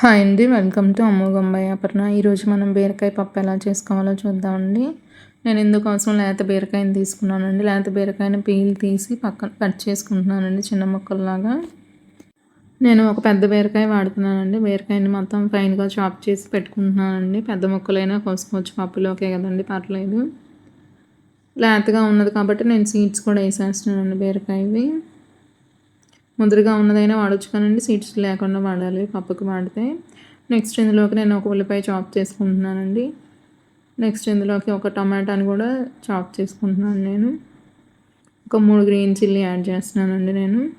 Hi అండి welcome to అమ్మోగంబాయి Aparna. ఈరోజు మనం బీరకాయ పప్పు ఎలా చేసుకోవాలో చూద్దామండి. నేను ఎందుకోసం లేత బీరకాయని తీసుకున్నానండి. లేత బీరకాయని పీల్ తీసి పక్కన కట్ చేసుకుంటున్నానండి చిన్న ముక్కల్లాగా. నేను ఒక పెద్ద బీరకాయ వాడుతున్నానండి. బీరకాయని మొత్తం ఫైన్గా చాప్ చేసి పెట్టుకుంటున్నానండి. పెద్ద ముక్కలైనా కోసుకోవచ్చు. పప్పులోకే కదండి పర్లేదు. లేతగా ఉన్నది కాబట్టి నేను సీడ్స్ కూడా వేసేస్తున్నానండి బీరకాయవి. ముదురుగా ఉన్నదైనా వాడచ్చు కానండి సీడ్స్ లేకుండా వాడాలి పప్పుకి వాడితే. నెక్స్ట్ ఇందులోకి నేను ఒక ఉల్లిపాయ చాప్ చేసుకుంటున్నానండి. నెక్స్ట్ ఇందులోకి ఒక టమాటాని కూడా చాప్ చేసుకుంటున్నాను నేను. ఒక మూడు గ్రీన్ చిల్లీ యాడ్ చేస్తున్నానండి నేను.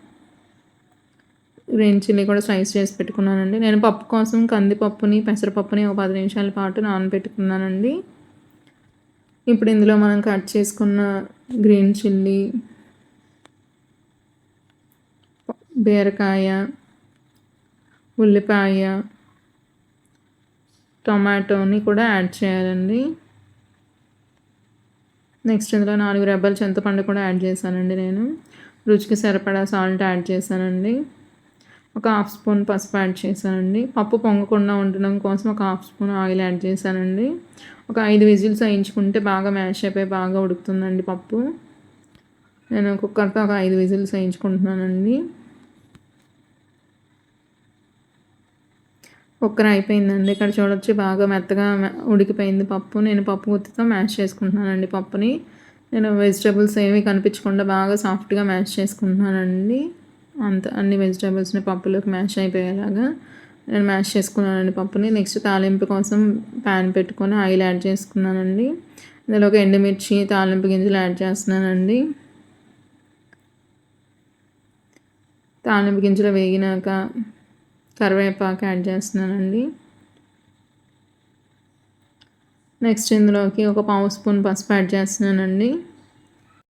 గ్రీన్ చిల్లీ కూడా స్లైస్ చేసి పెట్టుకున్నానండి. నేను పప్పు కోసం కందిపప్పుని పెసరపప్పుని ఒక పది నిమిషాల పాటు నానబెట్టుకున్నానండి. ఇప్పుడు ఇందులో మనం కట్ చేసుకున్న గ్రీన్ చిల్లీ బీరకాయ ఉల్లిపాయ టొమాటోని కూడా యాడ్ చేయాలండి. నెక్స్ట్ ఇందులో నాలుగు రెబ్బల చింతపండు కూడా యాడ్ చేశానండి నేను. రుచికి సరిపడా సాల్ట్ యాడ్ చేశానండి. ఒక హాఫ్ స్పూన్ పసుపు యాడ్ చేశానండి. పప్పు పొంగకుండా ఉండడం కోసం ఒక హాఫ్ స్పూన్ ఆయిల్ యాడ్ చేశానండి. ఒక ఐదు విజిల్స్ వేయించుకుంటే బాగా మ్యాష్ అయిపోయి బాగా ఉడుకుతుందండి పప్పు. నేను కుక్కర్తో ఒక ఐదు విజిల్స్ వేయించుకుంటున్నానండి. కుక్కర్ అయిపోయిందండి ఇక్కడ చూడొచ్చు బాగా మెత్తగా ఉడికిపోయింది పప్పు. నేను పప్పు గుత్తితో మ్యాష్ చేసుకుంటున్నానండి పప్పుని. నేను వెజిటేబుల్స్ ఏమీ కనిపించకుండా బాగా సాఫ్ట్గా మ్యాష్ చేసుకుంటున్నానండి. అంత అన్ని వెజిటేబుల్స్ని పప్పులోకి మ్యాష్ అయిపోయేలాగా నేను మ్యాష్ చేసుకున్నానండి పప్పుని. నెక్స్ట్ తాలింపు కోసం ప్యాన్ పెట్టుకొని ఆయిల్ యాడ్ చేసుకున్నానండి. ఇందులోకి ఎండుమిర్చి తాలింపు గింజలు యాడ్ చేస్తున్నానండి. తాలింపు గింజలు వేగినాక కరివేపాకు యాడ్ చేస్తున్నానండి. నెక్స్ట్ ఇందులోకి ఒక పావు స్పూన్ పసుపు యాడ్ చేస్తున్నానండి.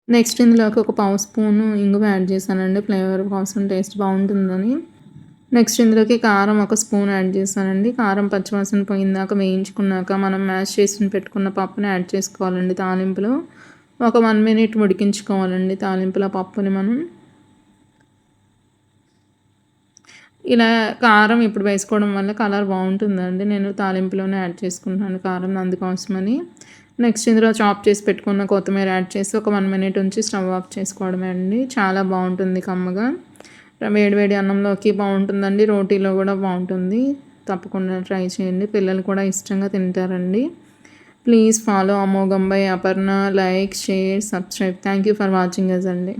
నెక్స్ట్ ఇందులోకి ఒక పావు స్పూను ఇంగువ యాడ్ చేశానండి. ఫ్లేవర్ కోసం టేస్ట్ బాగుంటుందని. నెక్స్ట్ ఇందులోకి కారం ఒక స్పూన్ యాడ్ చేశానండి. కారం పచ్చివాసన పోయిందాక వేయించుకున్నాక మనం మ్యాష్ చేసి పెట్టుకున్న పప్పుని యాడ్ చేసుకోవాలండి తాలింపులో. ఒక వన్ మినిట్ ఉడికించుకోవాలండి తాలింపులో పప్పుని మనం. ఇలా కారం ఇప్పుడు వేసుకోవడం వల్ల కలర్ బాగుంటుందండి. నేను తాలింపులోనే యాడ్ చేసుకుంటున్నాను. కారం అందుకోసమని నెక్స్ట్ ఇందులో చాప్ చేసి పెట్టుకున్న కొత్తిమీర యాడ్ చేసి ఒక వన్ మినిట్ ఉంచి స్టవ్ ఆఫ్ చేసుకోవడమే అండి. చాలా బాగుంటుంది కమ్మగా. వేడి వేడి అన్నంలోకి బాగుంటుందండి. రోటీలో కూడా బాగుంటుంది. తప్పకుండా ట్రై చేయండి. పిల్లలు కూడా ఇష్టంగా తింటారండి. Please follow అమోఘంబై Aparna. Like share subscribe. Thank you for watching us అండి.